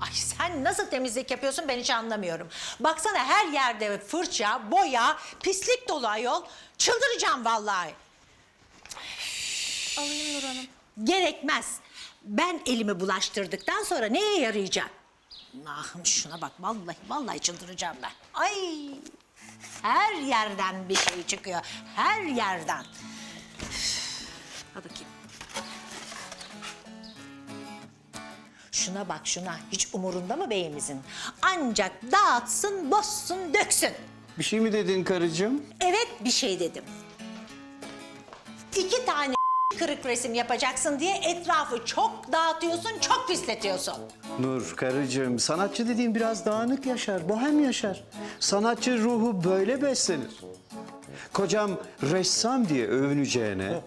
Ay sen nasıl temizlik yapıyorsun ben hiç anlamıyorum. Baksana her yerde fırça, boya, pislik dolu ayol. Çıldıracağım vallahi. Alayım Nur Hanım. Gerekmez. Ben elimi bulaştırdıktan sonra neye yarayacak? Allah'ım şuna bak vallahi vallahi çıldıracağım ben. Ay her yerden bir şey çıkıyor. Her yerden. Üf, Al bakayım. Şuna bak şuna. Hiç umurunda mı beyimizin? Ancak dağıtsın, bozsun, döksün. Bir şey mi dedin karıcığım? Evet bir şey dedim. İki tane kırık resim yapacaksın diye etrafı çok dağıtıyorsun, çok pisletiyorsun. Nur karıcığım sanatçı dediğin biraz dağınık yaşar, bohem yaşar. Sanatçı ruhu böyle beslenir. Kocam ressam diye övüneceğine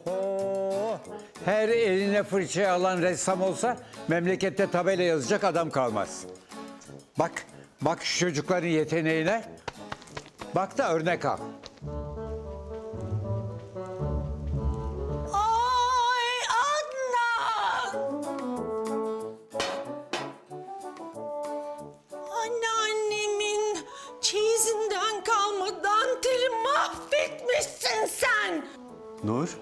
her eline fırçayı alan ressam olsa memlekette tabela yazacak adam kalmaz. Bak, bak şu çocukların yeteneğine. Bak da örnek al. Ay Adnan! Anneannemin çeyizinden kalma danteli mahvetmişsin sen. Nur,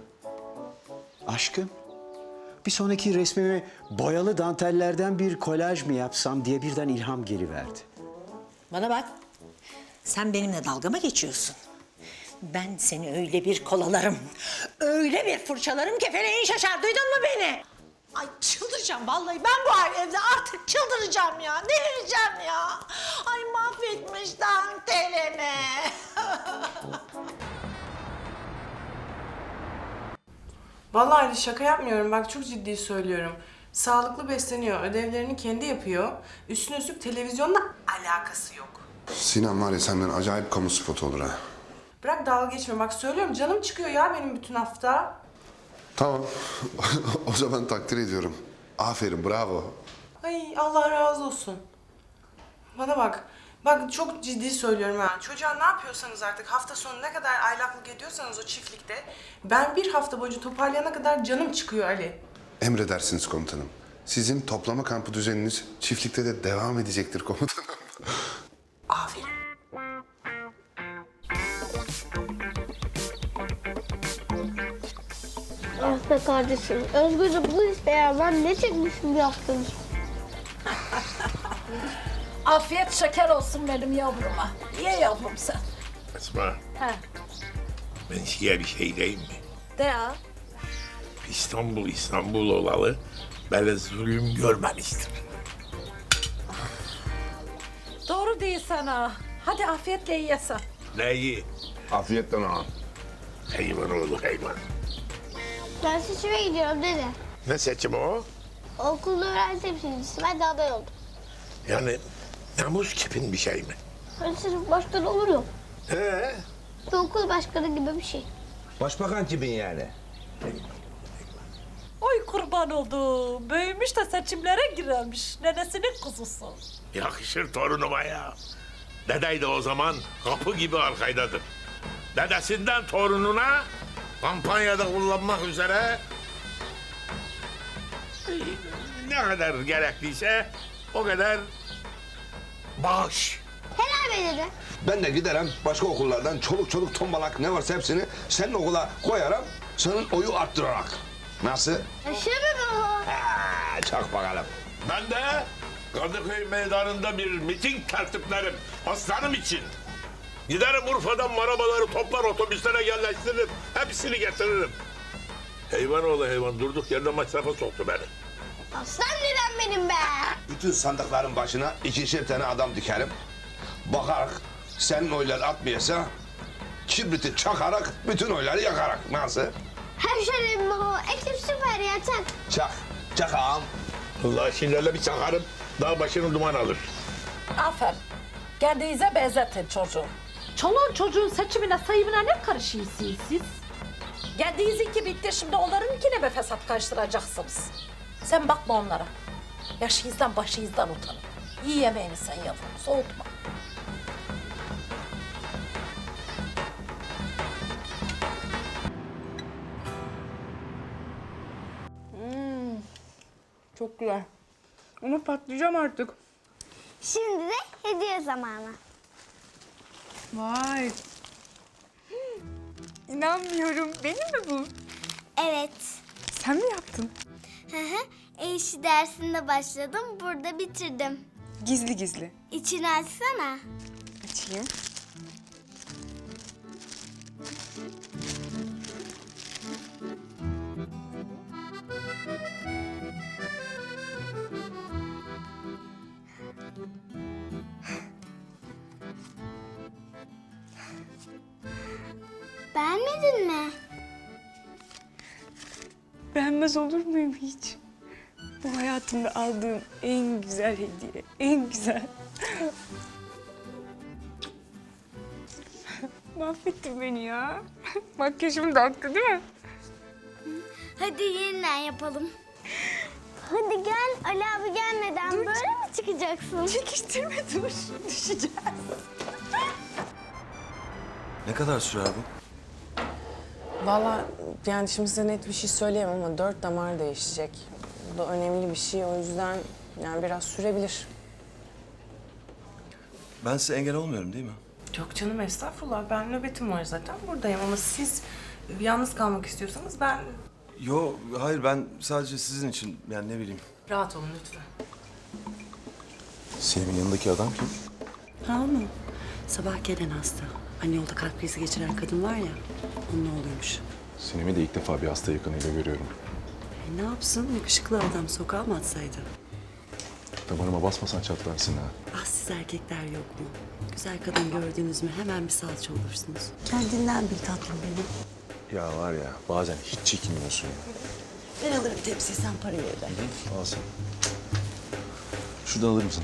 aşkım bir sonraki resmimi boyalı dantellerden bir kolaj mı yapsam diye birden ilham geliverdi. Bana bak. Sen benimle dalga mı geçiyorsun? Ben seni öyle bir kolalarım, öyle bir fırçalarım ki feleğin şaşar. Duydun mu beni? Ay çıldıracağım vallahi. Ben bu evde artık çıldıracağım ya. Delireceğim ya. Ay mahvetmiş Vallahi Ali şaka yapmıyorum bak çok ciddi söylüyorum. Sağlıklı besleniyor, ödevlerini kendi yapıyor. Üstüne üstlük televizyonla alakası yok. Sinan var ya senden acayip kamu spotu olur ha. Bırak dalga geçme bak söylüyorum canım çıkıyor ya benim bütün hafta. Tamam. o zaman takdir ediyorum. Aferin, bravo. Ay Allah razı olsun. Bana bak. Bak çok ciddi söylüyorum ha. Çocuğa ne yapıyorsanız artık hafta sonu ne kadar aylaklık ediyorsanız o çiftlikte ben bir hafta boyunca toparlayana kadar canım çıkıyor Ali. Emredersiniz komutanım. Sizin toplama kampı düzeniniz çiftlikte de devam edecektir komutanım. Aferin. Ah be kardeşim. Özgürce bu işte ya. Ben ne çekmişim yaptım. Afiyet şeker olsun benim yavruma. Ye yavrum sen. Esma, He. ben size bir şey diyeyim mi? De ya. İstanbul İstanbul olalı böyle zulüm görmemiştir. Doğru değil sana. Hadi afiyetle yesen. Neyi? Afiyetten ağam. Heyvan oğlu heyvan. Ben seçime gidiyorum dede. Ne seçimi o? Okulda öğrenci temsilcisi. Ben de aday oldum. Yani namus kipin bir şey mi? Hani sınıf başkanı olur ya. He? Bir okul başkanı gibi bir şey. Başbakan tipin yani. Oy kurban oldu. Büyümüş de seçimlere girermiş. Nenesinin kuzusu. Yakışır torunuma ya. Dedey de o zaman kapı gibi arkaydadır. Dedesinden torununa kampanyada kullanmak üzere ne kadar gerekliyse o kadar bağış. Helal be dede. Ben de giderim başka okullardan çoluk çoluk tombalak ne varsa hepsini senin okula koyarım. Senin oyu arttırarak. Nasıl? Be baba. Ha, çak bakalım. Ben de Kadıköy meydanında bir miting tertiplerim aslanım için. Giderim Urfa'dan marabaları toplar otobüslere yerleştiririm. Hepsini getiririm. Hayvan oğlu hayvan durduk yerde masrafa soktu beni. Aslan dedem benim be. Bütün sandıkların başına ikişer tane adam dikerim. Bakarak senin oyları atmayasa kibriti çakarak bütün oyları yakarak. Nasıl? Hemşerim baba. Ekip süper ya çak. Çak. Çak ağam. Allah şimdi bir çakarım. Daha başını duman alır. Aferin. Kendinize benzetin çocuğu. Çoluğun çocuğun seçimine sayımına ne karışıyorsunuz siz? Kendinizinki bitti şimdi onlarınkine be fesat karıştıracaksınız. Sen bakma onlara. Yaşınızdan başınızdan utanın. İyi yemeğini sen yavrum soğutma. Çok güzel. Ama patlayacağım artık. Şimdi de hediye zamanı. Vay. İnanmıyorum. Benim mi bu? Evet. Sen mi yaptın? Eşi dersinde başladım. Burada bitirdim. Gizli gizli. İçini açsana. Açayım. Beğenmedin mi? Beğenmez olur muyum hiç? Bu hayatımda aldığım en güzel hediye. En güzel. Mahvettin beni ya. Makyajımı dağıttı değil mi? Hadi yeniden yapalım. Hadi gel Ali abi gelmeden böyle mi çıkacaksın? Çekiştirme dur. Düşeceğiz. Ne kadar sürer bu? Valla yani şimdi size net bir şey söyleyemem ama dört damar değişecek. Bu da önemli bir şey o yüzden yani biraz sürebilir. Ben size engel olmuyorum değil mi? Yok canım estağfurullah ben nöbetim var zaten buradayım ama siz yalnız kalmak istiyorsanız ben Yo, hayır ben sadece sizin için yani ne bileyim. rahat olun lütfen. Selim'in yanındaki adam kim? Ha o mu? Sabah gelen hasta. Hani yolda kalp krizi geçiren kadın var ya, onun oğluymuş. Selim'i de ilk defa bir hasta yakınıyla görüyorum. E, ne yapsın? Yakışıklı adam sokağa mı atsaydı? Damarıma basmasan çatlarsın ha. Ah siz erkekler yok mu? Güzel kadın gördünüz mü hemen bir salça olursunuz. Kendinden bil tatlım benim. Ya var ya bazen hiç çekinmiyorsun ya. Ben alırım tepsiyi sen parayı öde. Al sen. Şuradan alır mısın?